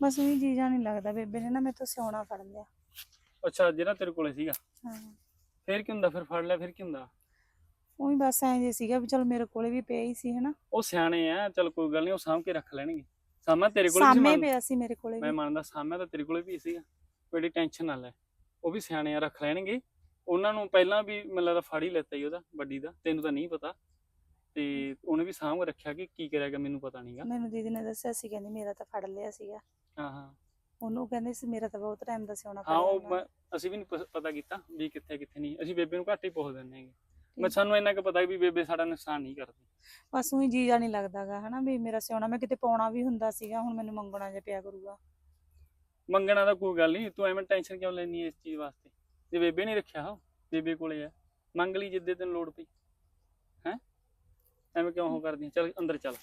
ਬਸ ਉਹੀ ਜੀਜਾ ਨਹੀਂ ਲੱਗਦਾ ਬੇਬੇ ਨੇ ਨਾ ਮੇਰੇ ਤੋਂ ਸਿਉਣਾ ਫੜ ਲਿਆ। ਅੱਛਾ ਜਿਹੜਾ ਤੇਰੇ ਕੋਲੇ ਸੀਗਾ। ਹਾਂ। ਫੇਰ ਕੀ ਹੁੰਦਾ? ਫਿਰ ਫੜ ਲਿਆ ਫਿਰ ਕੀ ਹੁੰਦਾ? ਉਹੀ ਬਸ ਐਂ ਜੇ ਸੀਗਾ ਵੀ ਚਲ ਮੇਰੇ ਕੋਲੇ ਵੀ ਪਿਆ ਹੀ ਸੀ ਹਨਾ। ਉਹ ਸਿਆਣੇ ਆ ਚਲ ਕੋਈ ਗੱਲ ਨਹੀਂ ਉਹ ਸਾਂਭ ਕੇ ਰੱਖ ਲੈਣਗੇ। ਸਾਮਾ ਤੇਰੇ ਕੋਲੇ ਵੀ ਸੀ ਸਾਹਮਣੇ ਮੰਨ- ਪਿਆ ਸੀ ਮੇਰੇ ਕੋਲੇ ਮੈਂ ਵੀ ਮੰਨਦਾ ਸਾਮਾ ਤਾਂ ਤੇਰੇ ਕੋਲੇ ਵੀ ਸੀਗਾ ਕੋਈ ਟੈਨਸ਼ਨ ਨਾ ਲੈ। ਉਹ ਵੀ ਸਿਆਣੇ ਆ ਰੱਖ ਲੈਣਗੇ। ਉਹਨਾਂ ਨੂੰ ਪਹਿਲਾਂ ਵੀ ਮੈਨੂੰ ਲੱਗਦਾ ਫੜ ਹੀ ਲੈਤਾ ਹੀ ਉਹਦਾ ਵੱਡੀ ਦਾ। ਤੈਨੂੰ ਤਾਂ ਨਹੀਂ ਪਤਾ। ਤੇ ਉਹਨੇ ਵੀ ਸਾਂਭ ਰੱਖਿਆ ਕਿ ਕੀ ਕਰਿਆਗਾ ਮੈਨੂੰ ਪਤਾ ਨਹੀਂਗਾ। ਮੈਨੂੰ ਦੀਦੀ ਨੇ ਦੱਸਿਆ ਸੀ ਕਹਿੰਦੀ ਮੇਰਾ ਤਾਂ ਫੜ ਲਿਆ ਸੀਗਾ। ਹਾਂ ਹਾਂ। ਉਹਨੂੰ ਕਹਿੰਦੇ ਸੀ ਮੇਰਾ ਤਾਂ ਬਹੁਤ ਟਾਈਮ ਦਾ ਸਿਉਣਾ ਹਾਂ ਉਹ ਫੜਿਆ ਮੈਂ- ਅਸੀਂ ਵੀ ਨਹੀਂ ਪਤਾ ਕੀਤਾ ਵੀ ਕਿੱਥੇ ਕਿੱਥੇ ਨਹੀਂ। ਅਸੀਂ ਬੇਬੇ ਨੂੰ ਘੱਟ ਹੀ ਪੁੱਛ ਦਿੰਦੇ ਹੈਗੇ। ਮੈਂ ਸਾਨੂੰ ਇੰਨਾ ਕੁ ਪਤਾ ਵੀ ਬੇਬੇ ਸਾਡਾ ਨੁਕਸਾਨ ਨਹੀਂ ਕਰਦੀ। ਬਸ ਉਹੀ ਜੀਜਾ ਨਹੀਂ ਲੱਗਦਾਗਾ ਹਨਾ ਵੀ ਮੇਰਾ ਸਿਉਣਾ ਮੈਂ ਕਿਤੇ ਪਾਉਣਾ ਵੀ ਹੁੰਦਾ ਸੀਗਾ ਹੁਣ ਮੈਨੂੰ ਮੰਗਣਾ ਜਿਹਾ ਪਿਆ ਕਰੂਗਾ। ਮੰਗਣਾ ਤਾਂ ਕੋਈ ਗੱਲ ਨਹੀਂ ਤੂੰ ਐਵੇਂ ਟੈਨਸ਼ਨ ਕਿਉਂ ਲੈਣੀ ਇਸ ਚੀਜ਼ ਵਾਸਤੇ? ਜੇ ਬੇਬੇ ਨਹੀਂ ਰੱਖਿਆ ਹੋ ਬੇਬੇ ਕੋਲੇ ਆ ਮੰਗ ਲਈ ਜਿੱਦੇ ਤੈਨੂੰ ਲੋੜ ਪਈ। ਹੈ? ਐਵੇਂ ਕਿਉਂ ਉਹ ਕਰਦੀ ਚਲ ਅੰਦਰ ਚੱਲ।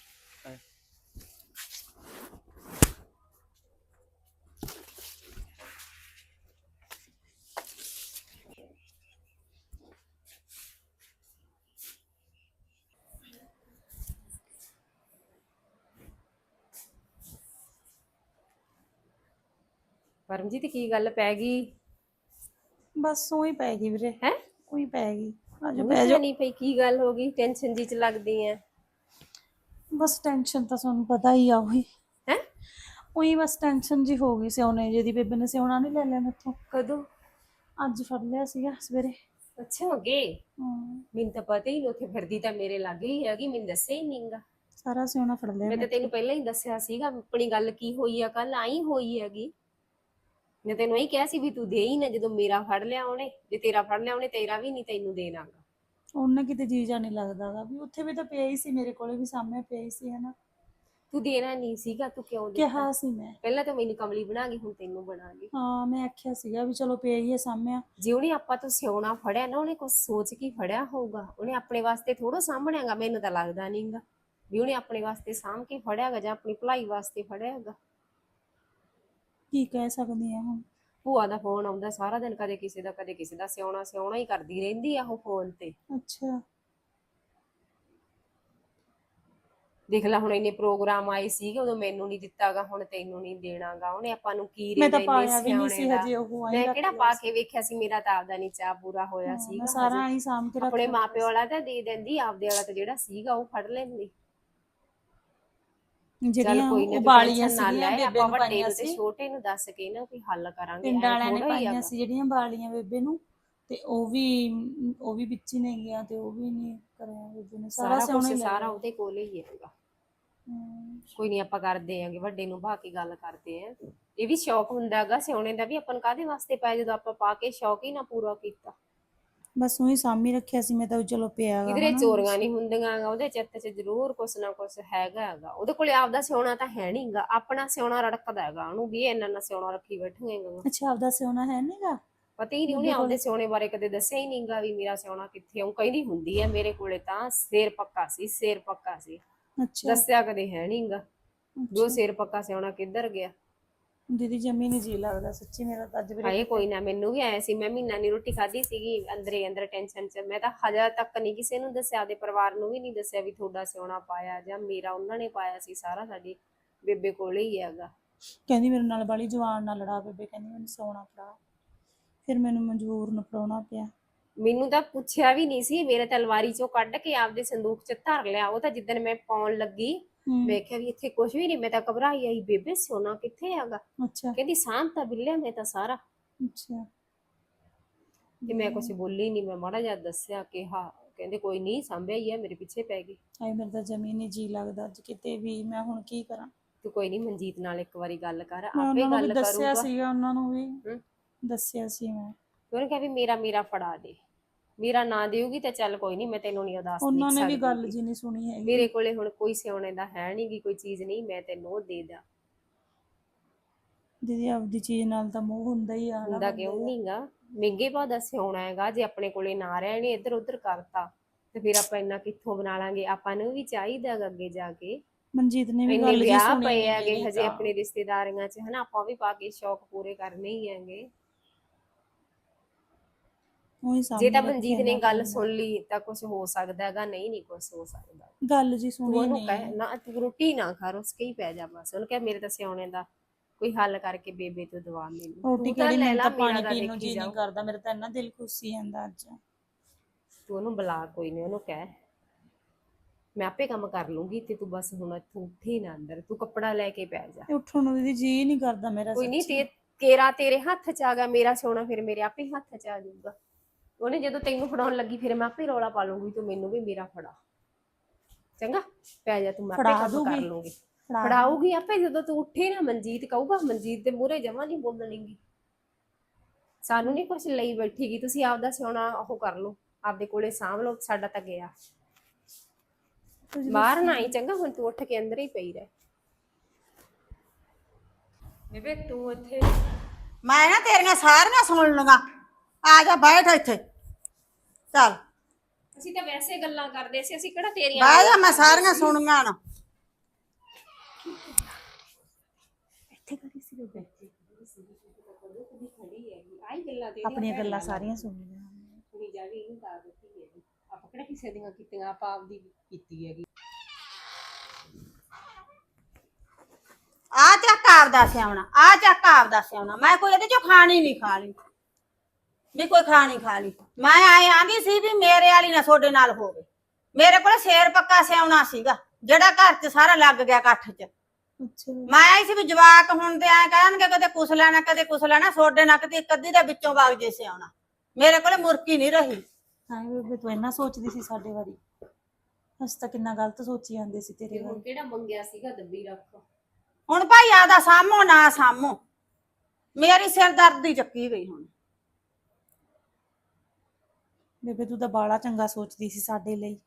ਪਰਮਜੀਤ ਕੀ ਗੱਲ ਪੈ ਗਈ? ਬਸ ਉਹੀ ਪੈ ਗਈ ਵੀਰੇ। ਹੈ? ਉਹੀ ਪੈ ਗਈ। ਬਹਿ ਤੇ ਜਾਓ। ਨਹੀਂ ਪਈ ਕੀ ਗੱਲ ਹੋ ਗਈ? ਟੈਨਸ਼ਨ ਜੀ ਚ ਲੱਗਦੀ ਐ। ਬਸ ਟੈਨਸ਼ਨ ਤਾਂ ਤੁਹਾਨੂੰ ਪਤਾ ਹੀ ਆ ਉਹੀ। ਹੈ? ਉਹੀ ਬਸ ਟੈਨਸ਼ਨ ਜੀ ਹੋ ਗਈ ਸਿਉਣੇ ਜਿਹਦੀ ਬੇਬੇ ਨੇ ਸਿਉਣਾ ਨਹੀਂ ਲੈ ਲਿਆ ਮੈਥੋਂ। ਕਦੋਂ? ਅੱਜ ਫੜ ਲਿਆ ਸੀਗਾ ਸਵੇਰੇ। ਅੱਛਾ ਹੋ ਗਏ? ਮੈਨੂੰ ਤਾਂ ਪਤਾ ਹੀ ਨਹੀਂ ਉੱਥੇ ਫਿਰਦੀ ਤਾਂ ਮੇਰੇ ਲਾਗੇ ਹੀ ਹੈਗੀ ਮੈਨੂੰ ਦੱਸਿਆ ਹੀ ਨਹੀਂਗਾ ਸਾਰਾ ਸਿਉਣਾ ਫੜ ਲਿਆ ਮੈਂ ਤਾਂ ਤੈਨੂੰ ਪਹਿਲਾਂ ਹੀ ਦੱਸਿਆ ਸੀਗਾ ਆਪਣੀ ਗੱਲ ਕੀ ਹੋਈ ਆ ਕੱਲ ਆਈ ਹੋਈ ਹੈਗੀ। ਮੈਂ ਤੈਨੂੰ ਇਹੀ ਕਿਹਾ ਸੀ ਵੀ ਤੂੰ ਦੇ ਹੀ ਨਾ ਜਦੋਂ ਮੇਰਾ ਫੜ ਲਿਆ ਉਹਨੇ ਜੇ ਤੇਰਾ ਫੜ ਲਿਆ ਉਹਨੇ ਤੇਰਾ ਵੀ ਨਹੀਂ ਤੈਨੂੰ ਦੇਣਾਗਾ। ਉਹਨੇ ਕਿਤੇ ਜੀਜਾ ਨਹੀਂ ਲੱਗਦਾਗਾ ਵੀ ਉੱਥੇ ਵੀ ਤਾਂ ਪਿਆ ਹੀ ਸੀ ਮੇਰੇ ਕੋਲੇ ਵੀ ਸਾਹਮਣੇ ਪਿਆ ਹੀ ਸੀ ਹਨਾ। ਤੂੰ ਦੇਣਾ ਨਹੀਂ ਸੀਗਾ ਤੂੰ ਕਿਉਂ ਦਿੱਤਾ? ਕਿਹਾ ਸੀ ਮੈਂ। ਪਹਿਲਾਂ ਤਾਂ ਮੈਨੂੰ ਕਮਲੀ ਬਣਾ ਗਈ ਹੁਣ ਤੈਨੂੰ ਬਣਾ ਗਈ। ਹਾਂ ਮੈਂ ਆਖਿਆ ਸੀਗਾ ਵੀ ਚਲੋ ਪਿਆ ਹੀ ਹੈ ਸਾਹਮਣੇ। ਜੇ ਉਹਨੇ ਆਪਾਂ ਤੋਂ ਸਿਉਣਾ ਫੜਿਆ ਨਾ ਉਹਨੇ ਕੁਝ ਸੋਚ ਕੇ ਹੀ ਫੜਿਆ ਹੋਊਗਾ। ਉਹਨੇ ਆਪਣੇ ਵਾਸਤੇ ਥੋੜਾ ਸਾਂਭਣਿਆਗਾ ਮੈਨੂੰ ਤਾਂ ਲੱਗਦਾ ਨਹੀਂਗਾ ਵੀ ਉਹਨੇ ਆਪਣੇ ਵਾਸਤੇ ਸਾਂਭ ਕੇ ਫੜਿਆਗਾ ਜਾਂ ਆਪਣੀ ਭਲਾਈ ਵਾਸਤੇ ਫੜਿਆਗਾ। ਕੀ ਕਹਿ ਸਕਦੀ ਆ ਹੁਣ ਭੂਆ ਦਾ ਫੋਨ ਆਉਂਦਾ ਸਾਰਾ ਦਿਨ ਕਦੇ ਕਿਸੇ ਦਾ ਕਦੇ ਕਿਸੇ ਦਾ ਸਿਉਣਾ ਸਿਉਣਾ ਹੀ ਕਰਦੀ ਰਹਿੰਦੀ ਆ ਉਹ ਫੋਨ ਤੇ ਅੱਛਾ ਦੇਖ ਲੈ ਹੁਣ ਇੰਨੇ ਪ੍ਰੋਗਰਾਮ ਆਏ ਸੀਗੇ ਉਦੋਂ ਮੈਨੂੰ ਨਹੀਂ ਦਿੱਤਾਗਾ ਹੁਣ ਤੈਨੂੰ ਨਹੀਂ ਦੇਣਾਗਾ ਉਹਨੇ ਆਪਾਂ ਨੂੰ ਕੀ ਮੈਂ ਤਾਂ ਇੰਨੇ ਪਾਇਆ ਵੀ ਨਹੀਂ ਸੀ ਸਿਉਣੇ ਦਾ। ਹਜੇ ਉਹ ਆਈ ਮੈਂ ਕਿਹੜਾ ਲਿਆ ਪਾ ਸੀ। ਕੇ ਵੇਖਿਆ ਸੀ ਮੇਰਾ ਤਾਂ ਆਪਦਾ ਨਹੀਂ ਚਾਹ ਪੂਰਾ ਹੋਇਆ ਮੈਂ ਸਾਰਾ ਹਜੇ। ਹੀ ਸਾਂਭ ਕੇ ਰੱਖ ਆਪਣੇ ਮਾਪਿਓ ਵਾਲਾ ਤਾਂ ਦੇ ਦਿੰਦੀ ਆਪਦੇ ਵਾਲਾ ਤਾਂ ਜਿਹੜਾ ਸੀਗਾ ਉਹ ਫੜ ਲੈਂਦੀ ਜਿਹੜੀਆਂ ਕੋਈ ਨਾ ਉਹ ਤੂੰ ਬਾਲੀਆਂ tension ਨਾ ਸੀਗੀਆਂ ਬੇਬੇ ਆਪਾਂ ਨੂੰ ਪਾਈਆਂ ਸੀ। ਛੋਟੇ ਨੂੰ ਦੱਸ ਕੇ ਨਾ ਕੋਈ ਹੱਲ ਕਰਾਂਗੇ ਪਿੰਡ ਵਾਲਿਆਂ ਨੇ ਪਾਈਆਂ। ਸੀ ਜਿਹੜੀਆਂ ਬਾਲੀਆਂ ਬੇਬੇ ਨੂੰ ਤੇ ਉਹ ਵੀ ਉਹ ਵੀ ਵਿੱਚ ਹੀ ਨਹੀਂ ਗਿਆ ਤੇ ਉਹ ਵੀ ਨਹੀਂ ਕਰਿਆ ਬੇਬੇ ਨੇ। ਸਾਰਾ ਲੈ ਸਾਰਾ। ਉਹਦੇ ਕੋਲ ਹੀ ਹੈਗਾ ਕੋਈ ਨਹੀਂ ਆਪਾਂ ਕਰਦੇ ਆਂਗੇ ਵੱਡੇ ਨੂੰ ਬਾ ਕੇ ਗੱਲ ਕਰਦੇ ਆਂ। ਇਹ ਵੀ ਸ਼ੌਕ ਹੁੰਦਾਗਾ ਸਿਉਣੇ ਦਾ ਵੀ ਆਪਾਂ ਕਾਦੇ ਵਾਸਤੇ ਪਾਇਆ ਜਦੋਂ ਆਪਾਂ ਪਾ ਕੇ ਸ਼ੌਕ ਹੀ ਨਾ ਪੂਰਾ ਕੀਤਾ। ਬਸ ਉਹੀ ਸਾਮੀ ਰੱਖਿਆ ਸੀ ਮੈਂ ਤਾਂ ਚਲੋ ਪਿਆ ਗਾ ਕਿਧਰੇ ਹਨਾ। ਚੋਰੀਆਂ ਨਹੀਂ ਹੁੰਦੀਆਂ ਗਾ, ਉਹਦੇ ਚਿੱਤ 'ਚ ਜ਼ਰੂਰ ਕੁਛ ਨਾ ਕੁਛ ਹੈਗਾ ਹੈਗਾ ਉਹਦੇ ਕੋਲੇ ਆਪਦਾ ਸਿਉਣਾ ਤਾਂ ਹੈ ਨਹੀਂਗਾ ਆਪਣਾ ਸਿਉਣਾ ਰੜਕਦਾ ਹੈਗਾ ਉਹਨੂੰ ਵੀ ਇੰਨਾ ਨਾ ਸਿਉਣਾ ਰੱਖੀ ਬੈਠੂਏਗਾ ਅੱਛਾ ਆਪਦਾ ਸਿਆਉਣਾ ਹੈ ਨਹੀਂਗਾ ਪਤਾ ਹੀ ਨਹੀਂ ਉਹਨੇ ਆਪਦੇ ਸਿਉਣੇ ਬਾਰੇ ਕਦੇ ਦੱਸਿਆ ਹੀ ਨਹੀਂਗਾ ਵੀ ਮੇਰਾ ਸਿਉਣਾ ਕਿੱਥੇ ਆ। ਉਹ ਕਹਿੰਦੀ ਹੁੰਦੀ ਹੈ ਮੇਰੇ ਕੋਲੇ ਤਾਂ ਸਿਰ ਪੱਕਾ ਸੀ ਸਿਰ ਪੱਕਾ ਸੀ। ਅੱਛਾ। ਦੱਸਿਆ ਕਦੇ ਹੈ ਨਹੀਂਗਾ ਜੋ। ਸਿਰ ਪੱਕਾ ਸਿਉਣਾ ਕਿੱਧਰ ਗਿਆ। ਦੀਦੀ ਜਮੀ ਨਹੀਂ ਜੀ ਲੱਗਦਾ ਸੱਚੀ ਮੇਰਾ ਤਾਂ ਅੱਜ ਵੀ ਹਾਏ ਕੋਈ ਨਾ ਮੈਨੂੰ ਵੀ ਆਇਆ ਸੀ ਮੈਂ ਮਹੀਨਾ ਨਹੀਂ ਰੋਟੀ ਖਾਧੀ ਸੀਗੀ ਅੰਦਰੇ ਅੰਦਰ ਟੈਨਸ਼ਨ 'ਚ ਮੈਂ ਤਾਂ ਹਜੇ ਤੱਕ ਨਹੀਂ ਕਿਸੇ ਨੂੰ ਦੱਸਿਆ ਦੇ ਪਰਿਵਾਰ ਨੂੰ ਵੀ ਨਹੀਂ ਦੱਸਿਆ ਵੀ ਤੁਹਾਡਾ ਸਿਉਣਾ ਪਾਇਆ ਜਾਂ ਮੇਰਾ ਉਹਨਾਂ ਨੇ ਪਾਇਆ ਸੀ ਸਾਰਾ ਸਾਡੀ ਬੇਬੇ ਕੋਲੇ ਹੀ ਹੈਗਾ। ਕਹਿੰਦੀ ਮੇਰੇ ਨਾਲ ਬਾਲੀ ਜਵਾਨ ਨਾਲ ਲੜਾ ਬੇਬੇ ਕਹਿੰਦੀ ਮੈਨੂੰ ਸੌਣਾ ਫੜਾ। ਫਿਰ ਮੈਨੂੰ ਮਜਬੂਰ ਨੂੰ ਫੜਾਉਣਾ ਪਿਆ। ਮੈਨੂੰ ਤਾਂ ਪੁੱਛਿਆ ਵੀ ਨਹੀਂ ਸੀ ਮੇਰੇ ਤਲਵਾਰੀ ਚੋਂ ਕੱਢ ਕੇ ਆਪਦੇ ਸੰਦੂਕ 'ਚ ਧਰ ਲਿਆ ਉਹ ਤਾਂ ਜਿੱਦਣ ਮੈਂ ਪਾਉਣ ਲੱਗੀ ਮੈਂ ਕਿਹਾ ਵੀ ਇੱਥੇ ਕੁਝ ਵੀ ਨਹੀਂ ਮੈਂ ਤਾਂ ਘਬਰਾਈ ਆਈ ਬੇਬੇ ਸੋਨਾ ਕਿੱਥੇ ਹੈਗਾ? ਅੱਛਾ। ਕਹਿੰਦੀ ਸਾਂਭ ਤਾਂ ਬਿੱਲਿਆ ਮੈਂ ਤਾਂ ਸਾਰਾ। ਅੱਛਾ। ਤੇ ਮੈਂ ਕੁਝ ਬੋਲੀ ਨਹੀਂ ਮੈਂ ਮਾੜਾ ਜਿਹਾ ਦੱਸਿਆ ਕਿ ਹਾਂ ਕਹਿੰਦੇ ਕੋਈ ਨਹੀਂ ਸਾਂਭਿਆ ਹੀ ਹੈ ਮੇਰੇ ਪਿੱਛੇ ਪੈ ਗਈ। ਹਾਏ ਮੇਰੇ ਤਾਂ ਜਮੀ ਨਹੀਂ ਜੀ ਲੱਗਦਾ ਅੱਜ ਕਿਤੇ ਵੀ ਮੈਂ ਹੁਣ ਕੀ ਕਰਾਂ? ਤੂੰ ਕੋਈ ਨਹੀਂ ਮਨਜੀਤ ਨਾਲ ਇੱਕ ਵਾਰੀ ਗੱਲ ਕਰ ਆਪੇ ਗੱਲ ਦੱਸਿਆ ਕਰੂਗਾ। ਸੀਗਾ ਉਹਨਾਂ ਨੂੰ ਵੀ। ਦੱਸਿਆ ਸੀ ਮੈਂ। ਉਹਨੇ ਕਿਹਾ ਵੀ ਮੇਰਾ ਮੇਰਾ ਫੜਾ ਦੇ। ਮੇਰਾ ਨਾਂ ਦੇਊਗੀ ਤਾਂ ਚੱਲ ਕੋਈ ਨਹੀਂ ਮੈਂ ਤੈਨੂੰ ਨਹੀਂ ਉਦਾਸ ਦੇਖ ਉਹਨਾਂ ਨੇ ਵੀ ਗੱਲ। ਜੀ ਨਹੀਂ ਸੁਣੀ ਹੈਗੀ ਮੇਰੇ ਕੋਲੇ ਹੁਣ ਕੋਈ ਸਿਉਣੇ ਦਾ ਹੈ ਨਹੀਂ ਗੀ ਕੋਈ ਚੀਜ਼ ਨਹੀਂ ਮੈਂ ਤੈਨੂੰ ਉਹ ਦੇ ਦਾਂ ਦੀਦੀ ਆਪਦੀ ਚੀਜ਼ ਨਾਲ ਤਾਂ ਮੋਹ ਹੁੰਦਾ ਹੀ ਆ ਨਾ ਹੁੰਦਾ ਬੰਦੇ ਕਿਉਂ ਦਾ। ਨਹੀਂਗਾ ਮਹਿੰਗੇ ਭਾਅ ਦਾ ਸਿਉਣਾ ਹੈਗਾ ਜੇ ਆਪਣੇ ਕੋਲੇ ਨਾ ਰਹਿਣੇ ਇੱਧਰ ਉੱਧਰ ਕਰਤਾ ਤੇ ਫਿਰ ਆਪਾਂ ਇੰਨਾ ਕਿੱਥੋਂ ਬਣਾ ਲਾਂਗੇ ਆਪਾਂ ਨੂੰ ਵੀ ਚਾਹੀਦਾ ਗਾ ਅੱਗੇ ਜਾ ਕੇ ਮਨਜੀਤ ਨੇ ਵੀ ਇੰਨੇ ਗੱਲ ਜੀ ਵਿਆਹ ਸੁਣੀ ਪਏ ਹੈਗੇ ਹਜੇ। ਆਪਣੀ ਰਿਸ਼ਤੇਦਾਰੀਆਂ 'ਚ ਹਨਾ ਆਪਾਂ ਵੀ ਪਾ ਕੇ ਸ਼ੌਕ ਪੂਰੇ ਕਰਨੇ ਹੀ ਹੈਗੇ ਉਹੀ ਜੇ ਤਾਂ ਰੱਖਿਆ ਮਨਜੀਤ ਨੇ ਗੱਲ। ਸੁਣ ਲਈ ਤਾਂ ਕੁਝ ਹੋ ਸਕਦਾ ਹੈਗਾ ਨਹੀਂ ਨਹੀਂ ਕੁਝ ਹੋ ਸਕਦਾ। ਗੱਲ ਜੀ ਤੂੰ ਸੁਣੀ ਉਹਨੂੰ ਨਹੀਂ। ਕਹਿ ਨਾ ਤੂੰ ਰੋਟੀ ਨਾ ਖਾ ਰੁੱਸ ਕੇ ਹੀ ਪੈ ਜਾ ਬਸ। ਉਹਨੂੰ ਕਹਿ ਮੇਰੇ ਤਾਂ ਸਿਆਉਣੇ ਦਾ ਕੋਈ ਹੱਲ ਕਰਕੇ ਬੇਬੇ ਤੋਂ ਦਵਾ ਮੈਨੂੰ ਰੋਟੀ ਤੂੰ ਤਾਂ ਕਿਹੜੀ ਲੈ ਮੈਨੂੰ ਲਾ ਤਾਂ ਮੇਰਾ ਪਾਣੀ ਤਾਂ ਪੀਣ ਨੂੰ ਦੇਖੀ ਜੀ। ਨਹੀਂ ਕਰਦਾ ਮੇਰਾ ਤਾਂ ਇੰਨਾ ਦਿਲ ਖੁਸ਼ੀ ਜਾਂਦਾ ਅੱਜ। ਤੂੰ ਉਹਨੂੰ ਬੁਲਾ ਕੋਈ ਨਹੀਂ ਉਹਨੂੰ ਕਹਿ। ਮੈਂ ਆਪੇ ਕੰਮ ਕਰ ਲੂੰਗੀ ਤੇ ਤੂੰ ਬਸ ਹੁਣ ਇੱਥੋਂ ਉੱਠੀ ਨਾ ਅੰਦਰ ਤੂੰ ਕੱਪੜਾ ਲੈ ਕੇ ਪੈ ਜਾ। ਉੱਠਣ ਨੂੰ ਦੀਦੀ ਜੀ ਨਹੀਂ ਕਰਦਾ ਮੇਰਾ ਕੋਈ ਨਹੀਂ ਸੱਚੀ। ਤੇ ਕੇਰਾ ਤੇਰੇ ਹੱਥ 'ਚ ਆ ਗਿਆ ਮੇਰਾ ਸੋਨਾ ਫਿਰ ਮੇਰੇ ਆਪੇ ਹੱਥ 'ਚ ਆ ਜਾਊਗਾ। ਉਹਨੇ ਜਦੋਂ ਤੈਨੂੰ ਫੜਾਉਣ ਲੱਗੀ ਫਿਰ ਮੈਂ ਆਪੇ ਰੌਲਾ ਪਾ ਲੂੰਗੀ ਤੂੰ ਮੈਨੂੰ ਵੀ ਮੇਰਾ ਫੜਾ। ਚੰਗਾ ਪੈ ਜਾ ਤੂੰ ਮੈਂ ਆਪੇ ਕੰਮ ਕਰ। ਲੂੰਗੀ ਫੜਾ ਫੜਾਊਗੀ ਆਪੇ ਜਦੋਂ ਤੂੰ ਉੱਠੇ ਨਾ ਮਨਜੀਤ ਕਹੂਗਾ ਮਨਜੀਤ ਦੇ ਮੂਹਰੇ ਜਮਾ ਨਹੀਂ ਬੋਲਣਗੀ ਸਾਨੂੰ ਨਹੀਂ ਕੁਛ ਲਈ ਬੈਠੀਗੀ ਤੁਸੀਂ ਆਪਦਾ ਸਿਆਉਣਾ ਉਹ ਕਰ ਲਓ ਆਪਦੇ ਕੋਲੇ ਸਾਂਭ ਲਓ ਸਾਡਾ ਤਾਂ ਗਿਆ। ਬਾਹਰ ਨਾ ਆਈ ਚੰਗਾ ਹੁਣ ਤੂੰ ਉੱਠ ਕੇ ਅੰਦਰ ਹੀ ਪਈ ਰਹਿ। ਬੇਬੇ ਤੂੰ ਇੱਥੇ ਮੈਂ ਨਾ ਤੇਰੀਆਂ ਸਾਰੀਆਂ ਸੁਣ ਲੂੰਗਾ। ਆ ਜਾ ਬੈਠ ਇੱਥੇ। ਚੱਲ। ਅਸੀਂ ਤਾਂ ਵੈਸੇ ਗੱਲਾਂ ਕਰਦੇ ਸੀ ਅਸੀਂ ਕਿਹੜਾ ਤੇਰੀਆਂ ਬਹਿ ਜਾ ਮੈਂ ਸਾਰੀਆਂ। ਸੁਣੀਆਂ ਨਾ। ਇੱਥੇ ਕਰੀ ਸੀ ਆਈ ਗੱਲਾਂ ਤੇ ਆਪਣੀਆਂ ਗੱਲਾਂ ਸਾਰੀਆਂ ਕੁੜੀ ਜਾ ਵੀ ਇਹਨੂੰ ਦੱਸ ਦਿੱਤੀ ਹੈਗੀ ਆਪਾਂ ਕਿਹੜਾ ਕਿਸੇ ਦੀਆਂ ਕੀਤੀਆਂ ਆਪਾਂ ਆਪਦੀ ਕੀਤੀ ਹੈਗੀ। ਆ ਚੱਕ ਆਪਦਾ ਸਿਆਉਣਾ ਆ ਚੱਕ ਆਪਦਾ ਸਿਆਉਣਾ। ਮੈਂ ਕੋਈ ਇਹਦੇ ਚੋਂ ਖਾਣੀ ਨਹੀਂ ਖਾ ਲਈ ਵੀ ਕੋਈ ਖਾਣੀ ਖਾ ਲਈ ਮੈਂ ਆਏ ਆਂਦੀ ਸੀ ਵੀ ਮੇਰੇ ਵਾਲੀ ਨਾ ਤੁਹਾਡੇ ਨਾਲ ਹੋਵੇ। ਮੇਰੇ ਕੋਲ ਸ਼ੇਰ ਪੱਕਾ ਸਿਆਉਣਾ ਸੀਗਾ ਜਿਹੜਾ ਘਰ 'ਚ ਸਾਰਾ ਲੱਗ ਗਿਆ ਇਕੱਠ 'ਚ। ਅੱਛਾ। ਮੈਂ ਆਈ ਸੀ ਵੀ ਜਵਾਕ ਹੁਣ ਤੇ ਐ ਕਹਿਣਗੇ ਕਦੇ ਕੁਛ ਲੈਣਾ ਕਦੇ ਕੁਛ ਲੈਣਾ ਤੁਹਾਡੇ ਨਾਲ ਇੱਕ ਅੱਧੀ ਦੇ ਵਿੱਚੋਂ ਵਗ ਜੇ ਸਿਆਉਣਾ ਮੇਰੇ ਕੋਲ ਮੁਰਕੀ ਨਹੀਂ ਰਹੀ। ਹਾਂ ਬੇਬੇ ਤੂੰ ਇੰਨਾ ਸੋਚਦੀ ਸੀ ਸਾਡੇ ਬਾਰੇ। ਅਸੀਂ ਤਾਂ ਕਿੰਨਾ ਗਲਤ ਸੋਚੀ ਜਾਂਦੇ ਸੀ ਤੇਰੇ ਬਾਰੇ। ਕਿਹੜਾ ਮੰਗਿਆ ਸੀਗਾ ਦੱਬੀ ਰੱਖ। ਹੁਣ ਭਾਈ ਆਦਾ ਸਾਮੋ ਨਾ ਸਾਮੋ ਮੇਰੀ ਸਿਰਦਰਦੀ ਚੱਕੀ ਗਈ ਹੁਣ। ਬੇਬੇ ਤੂੰ ਤਾਂ ਬਾਲਾ ਚੰਗਾ ਸੋਚਦੀ ਸੀ ਸਾਡੇ ਲਈ।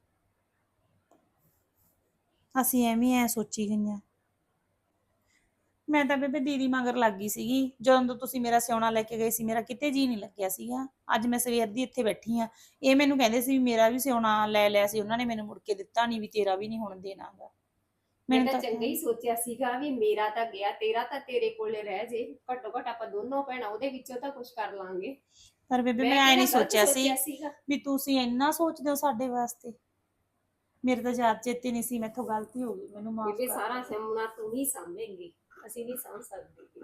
ਅਸੀਂ ਐਵੇਂ ਐ ਸੋਚੀ ਗਈਆਂ। ਮੈਂ ਤਾਂ ਬੇਬੇ ਦੀਦੀ ਮਗਰ ਲੱਗ ਗਈ ਸੀਗੀ। ਜਦੋਂ ਤੋਂ ਤੁਸੀਂ ਮੇਰਾ ਸਿਉਣਾ ਲੈ ਕੇ ਗਏ ਸੀ ਮੇਰਾ ਕਿਤੇ ਜੀ ਨਹੀਂ ਲੱਗਿਆ ਸੀਗਾ। ਅੱਜ ਮੈਂ ਸਵੇਰ ਦੀ ਇੱਥੇ ਬੈਠੀ ਆ। ਇਹ ਮੈਨੂੰ ਕਹਿੰਦੇ ਸੀ ਵੀ ਮੇਰਾ ਵੀ ਸਿਉਣਾ ਲੈ ਲਿਆ ਸੀ। ਉਹਨਾਂ ਨੇ ਮੈਨੂੰ ਮੁੜ ਕੇ ਦਿੱਤਾ ਨਹੀਂ ਵੀ ਤੇਰਾ ਵੀ ਨਹੀਂ ਹੁਣ ਦੇਣਾਗਾ। ਮੈਂ ਤਾਂ ਚੰਗਾ ਹੀ ਸੋਚਿਆ ਸੀਗਾ ਵੀ ਮੇਰਾ ਤਾਂ ਗਿਆ ਤੇਰਾ ਤਾਂ ਤੇਰੇ ਕੋਲੇ ਰਹਿ ਜੇ। ਘੱਟੋ ਘੱਟ ਆਪਾਂ ਦੋਨੋਂ ਭੈਣਾਂ ਉਹਦੇ ਵਿੱਚੋਂ ਤਾਂ ਕੁਝ ਕਰ ਲਾਂਗੇ। ਪਰ ਬੇਬੇ ਮੈਂ ਐ ਨਹੀਂ ਸੋਚਿਆ ਸੀ ਵੀ ਤੁਸੀਂ ਇੰਨਾ ਸੋਚਦੇ ਹੋ ਸਾਡੇ ਵਾਸਤੇ। ਮੇਰੇ ਤਾਂ ਯਾਦ ਚੇਤੇ ਨਹੀਂ ਸੀ ਮੈਥੋਂ ਗਲਤੀ ਹੋ ਗਈ ਮੈਨੂੰ ਮਾਫ ਬੇਬੇ ਕਰ ਸਾਰਾ ਸਾਹਮਣਾ ਤੂੰ ਹੀ ਸਾਂਭੇਂਗੀ। ਅਸੀਂ ਨਹੀਂ ਸਾਂਭ ਸਕਦੇ।